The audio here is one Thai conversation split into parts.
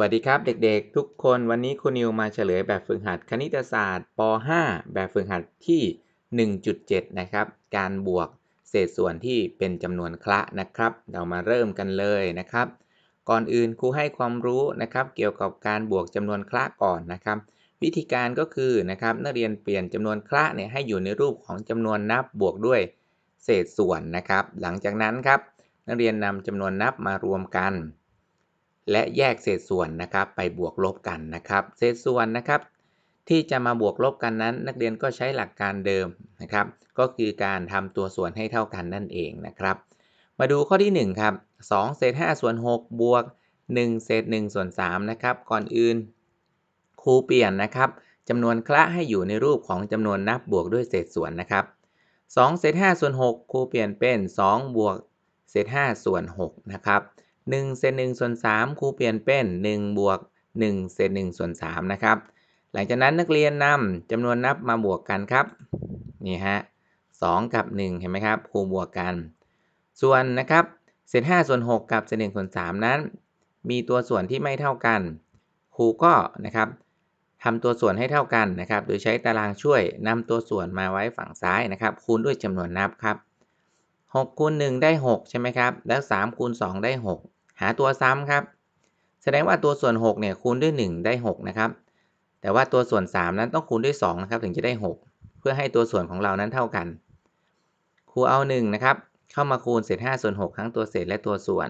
วัสดีครับเด็กๆ ทุกคนวันนี้ครูนิวมาเฉลยแบบฝึกหัดคณิตศาสตร์ป .5 แบบฝึกหัดที่ 1.7 นะครับ การบวกเศษส่วนที่เป็นจำนวนคละนะครับ เรามาเริ่มกันเลยนะครับ ก่อนอื่นครูให้ความรู้นะครับ เกี่ยวกับการบวกจำนวนคละก่อนนะครับ วิธีการก็คือนะครับนักเรียนเปลี่ยนจำนวนคละเนี่ยให้อยู่ในรูปของจำนวนนับบวกด้วยเศษส่วนนะครับ หลังจากนั้นครับนักเรียนนำจำนวนนับมารวมกัน และแยกเศษส่วนนะครับไปบวกลบกันนะครับ เศษส่วนนะครับ ที่จะมาบวกลบกันนั้น นักเรียนก็ใช้หลักการเดิมนะครับ ก็คือการทำตัวส่วนให้เท่ากันนั่นเองนะครับ มาดูข้อที่ 1 ครับ2เศษ5ส่วน6บวก 1 เศษ1ส่วน3นะครับก่อนอื่นครูเปลี่ยนนะครับจำนวนคละให้อยู่ในรูปของจำนวนนับบวกด้วยเศษส่วนนะครับ2เศษ5ส่วน6ครูเปลี่ยนเป็น 2 บวกเศษ5ส่วน6นะครับ 1เศษ1ส่วน3ครูเปลี่ยนเป็น1บวก1เศษ1ส่วน3นะครับ หลังจากนั้นนักเรียนนำจำนวนนับมาบวกกันครับ นี่ฮะ2กับ 1 เห็นไหมครับครูบวกกัน ส่วนนะครับเศษ5ส่วน6กับเศษ1ส่วน3นั้น มีตัวส่วนที่ไม่เท่ากัน ครูก็นะครับทำตัวส่วนให้เท่ากันนะครับ โดยใช้ตารางช่วยนำตัวส่วนมาไว้ฝั่งซ้ายนะครับ คูณด้วยจำนวนนับครับ6คูณ1ได้ 6 ใช่ไหมครับ แล้ว3คูณ2ได้ 6 หาตัวซ้ำครับ แสดงว่าตัวส่วน6เนี่ยคูณด้วย 1 ได้6นะครับ แต่ว่าตัวส่วน 3 นั้นต้องคูณด้วย2นะครับถึงจะได้ 6 เพื่อให้ตัวส่วนของเรานั้นเท่ากัน ครูเอา1นะครับเข้ามาคูณเศษ5ส่วน6ทั้งตัวเศษและตัวส่วน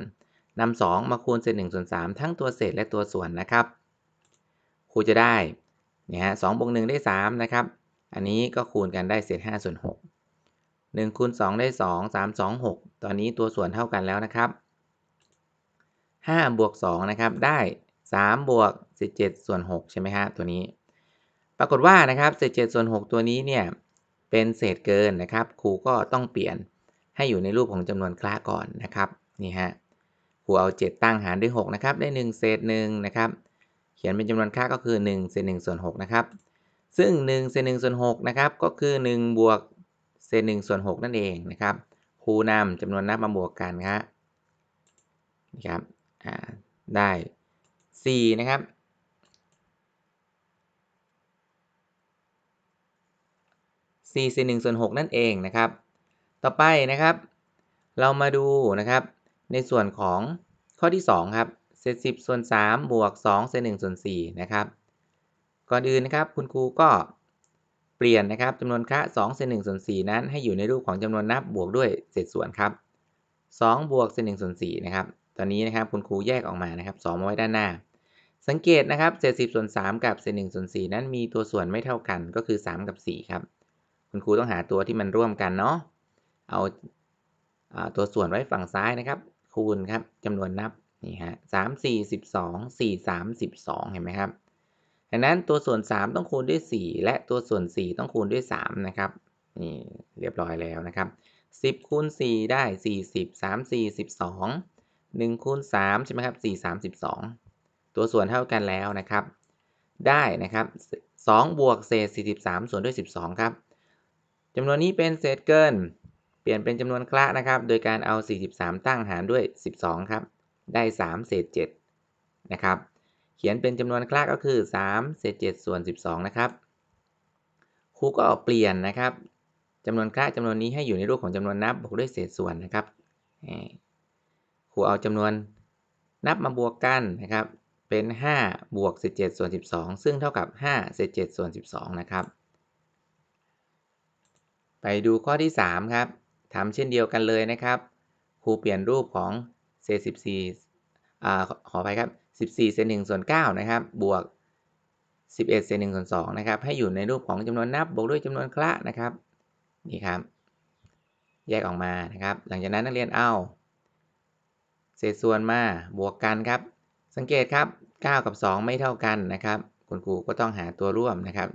นำ2มาคูณเศษ1ส่วน3ทั้งตัวเศษและตัวส่วนนะครับ ครูจะได้เนี่ยฮะ2บวก1ได้3นะครับอันนี้ก็คูณกันได้เศษ5ส่วน6 1คูณ2ได้ 2 3 2 6 ตอนนี้ตัวส่วนเท่ากันแล้วนะครับ 5บวก2นะครับได้3บวก17ส่วน6ใช่ไหมฮะตัวนี้ ปรากฏว่านะครับ17ส่วน6ตัวนี้เนี่ยเป็นเศษเกินนะครับครูก็ต้องเปลี่ยนให้อยู่ในรูปของจำนวนคละก่อนนะครับนี่ฮะครูเอา 7 ตั้งหารด้วย6นะครับได้ 1 เศษ1นะครับเขียนเป็นจำนวนค่าก็คือ1เศษ1ส่วน6นะครับซึ่ง1เศษ1ส่วน6นะครับก็คือ 1 บวกเศษ1ส่วน6นั่นเองนะครับครูนำจำนวนนับมาบวกกันครับนี่ครับ ได้ 4 นะครับ4เศษ1ส่วน6นั่นเองนะครับ ต่อไปนะครับ เรามาดูนะครับ ในส่วนของข้อที่ 2 ครับเศษ10ส่วน3บวก2เศษ1ส่วน4นะครับก่อนอื่นนะครับคุณครูก็เปลี่ยนนะครับจำนวนค่า2เศษ1ส่วน4นั้นให้อยู่ในรูปของจำนวนนับบวกด้วยเศษส่วนครับ2บวกเศษ1ส่วน4นะครับ ตอนนี้นะครับคุณครูแยกออกมานะครับ2มาไว้ด้านหน้า สังเกตนะครับเศษ10ส่วน3กับเศษ1ส่วน4นั้นมีตัวส่วนไม่เท่ากันก็คือ 3 กับ 4 ครับ คุณครูต้องหาตัวที่มันร่วมกันเนาะเอาตัวส่วนไว้ฝั่งซ้ายนะครับ คูณครับจำนวนนับนี่ฮะสามสี่สิบสองสี่สามสิบสองเห็นไหมครับดังนั้นตัวส่วน 3 ต้องคูณด้วย 4 และตัวส่วน 4 ต้องคูณด้วย 3 นะครับนี่เรียบร้อยแล้วนะครับ 10คูณ4ได้ 40 3 4 12 1คูณ3ใช่ไหมครับ4 32 ตัวส่วนเท่ากันแล้วนะครับ ได้นะครับ2บวกเศษ 43 ส่วนด้วย 12 ครับจำนวนนี้เป็นเศษเกิน เปลี่ยนเป็นจำนวนคละนะครับ โดยการเอา 43 ตั้งหารด้วย 12 ครับ ได้ 3 เศษ7นะครับ เขียนเป็นจำนวนคละก็คือ 3 เศษ7ส่วน 12 นะครับ ครูก็เปลี่ยนนะครับจำนวนคละจำนวนนี้ให้อยู่ในรูปของจำนวนนับบวกด้วยเศษส่วนนะครับ ครูเอาจำนวนนับมาบวกกันนะครับ เป็น 5 บวก 17 ส่วน 12 ซึ่งเท่ากับ 5 เศษ7ส่วน 12 นะครับ ไปดูข้อที่ 3 ครับทำเช่นเดียวกันเลยนะครับ ครูเปลี่ยนรูปของเศษ 14อ่าขอไปครับ 14 เศษ1ส่วน 9 นะครับ บวก 11 เศษ1ส่วน2นะครับ ให้อยู่ในรูปของจำนวนนับบวกด้วยจำนวนคละนะครับ นี่ครับ แยกออกมานะครับ หลังจากนั้นนักเรียนเอา เศษส่วนมาบวกกันครับ สังเกตครับ 9 กับ 2 ไม่เท่ากันนะครับ คุณครูก็ต้องหาตัวร่วมนะครับ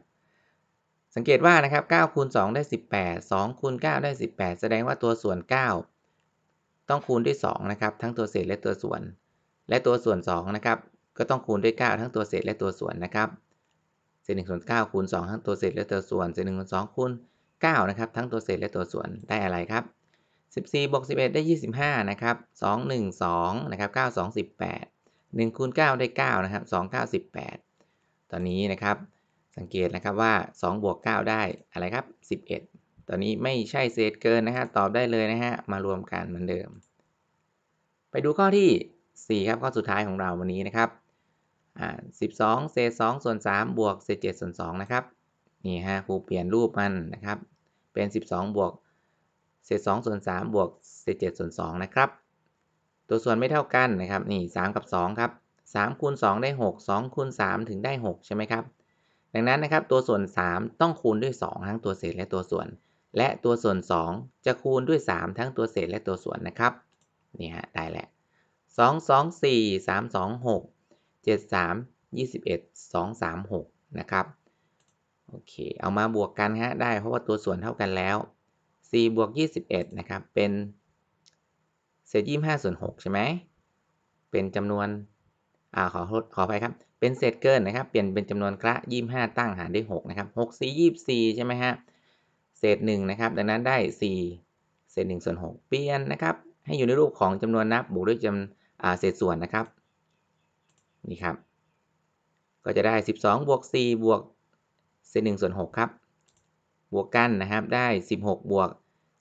สังเกตว่านะครับ9คูณ2ได้ 18 2คูณ9ได้ 18 แสดงว่าตัวส่วน 9 ต้องคูณด้วย2นะครับ ทั้งตัวเศษและตัวส่วน และตัวส่วน2นะครับ ก็ต้องคูณด้วย 9 ทั้งตัวเศษและตัวส่วนนะครับเศษ1ส่วน9คูณ2ทั้งตัวเศษและตัวส่วน เศษ1ส่วน2คูณ9นะครับ ทั้งตัวเศษและตัวส่วนได้อะไรครับ 14บวก11 ได้ 25 นะครับ 2 1 2 นะครับ 9 2 18 1คูณ9ได้ 9 นะครับ 2 9 18 ตอนนี้นะครับ สังเกตนะครับว่า 2 บวก 9 ได้อะไรครับ 11 ตอนนี้ไม่ใช่เศษเกินนะฮะ ตอบได้เลยนะฮะ มารวมกันเหมือนเดิม ไปดูข้อที่ 4 ครับ ข้อสุดท้ายของเราวันนี้นะครับอ่า12 เศษ 2 ส่วน 3 บวก เศษ 7 ส่วน 2 นะครับ นี่ฮะ ครูเปลี่ยนรูปมันนะครับ เป็น 12 บวก เศษ2ส่วน3บวกเศษ7ส่วน2นะครับ ตัวส่วนไม่เท่ากันนะครับ นี่ 3 กับ 2 ครับ3คูณ2ได้ 6 2คูณ3ถึงได้ 6 ใช่ไหมครับ ดังนั้นนะครับ ตัวส่วน 3 ต้องคูณด้วย 2 ทั้งตัวเศษและตัวส่วน และตัวส่วน 2 จะคูณด้วย 3 ทั้งตัวเศษและตัวส่วนนะครับ นี่ฮะ ได้แหละ2 2 4 3 2 6 7 3 21 2 3 6 นะครับ โอเค เอามาบวกกันฮะ ได้เพราะว่าตัวส่วนเท่ากันแล้ว 4บวก21 นะครับ เป็นเศษ25ส่วน6ใช่ไหม เป็นจำนวน อ่า ขอขอไปครับ เป็นเศษเกินนะครับ เปลี่ยนเป็นจำนวนคละ25ตั้งหารด้วย6นะครับ6 4 24ใช่ไหมฮะ เศษ1นะครับ ดังนั้นได้4เศษ1ส่วน6เปลี่ยนนะครับ ให้อยู่ในรูปของจำนวนนับบวกด้วยจำอ่า เศษส่วนนะครับ นี่ครับ ก็จะได้12บวก4บวกเศษ1ส่วน6ครับ บวกกันนะครับได้ 16 บวก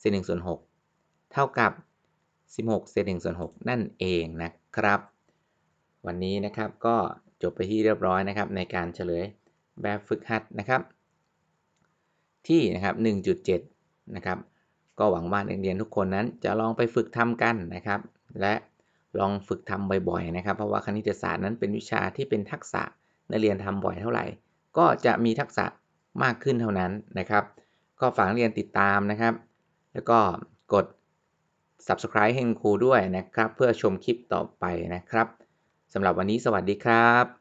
เศษ1ส่วน6เท่ากับ 16เศษ1ส่วน6นั่นเองนะครับ วันนี้นะครับก็จบไปที่เรียบร้อยนะครับในการเฉลยแบบฝึกหัดนะครับ ที่นะครับ 1.7 นะครับ ก็หวังว่านักเรียนทุกคนนั้นจะลองไปฝึกทำกันนะครับ และลองฝึกทำบ่อยๆนะครับ เพราะว่าคณิตศาสตร์นั้นเป็นวิชาที่เป็นทักษะนักเรียนทำบ่อยเท่าไหร่ ก็จะมีทักษะ มากขึ้นเท่านั้นนะครับ ก็ฝากเรียนติดตามนะครับ แล้วก็กด subscribe ให้ครูด้วยนะครับ เพื่อชมคลิปต่อไปนะครับสำหรับวันนี้สวัสดีครับ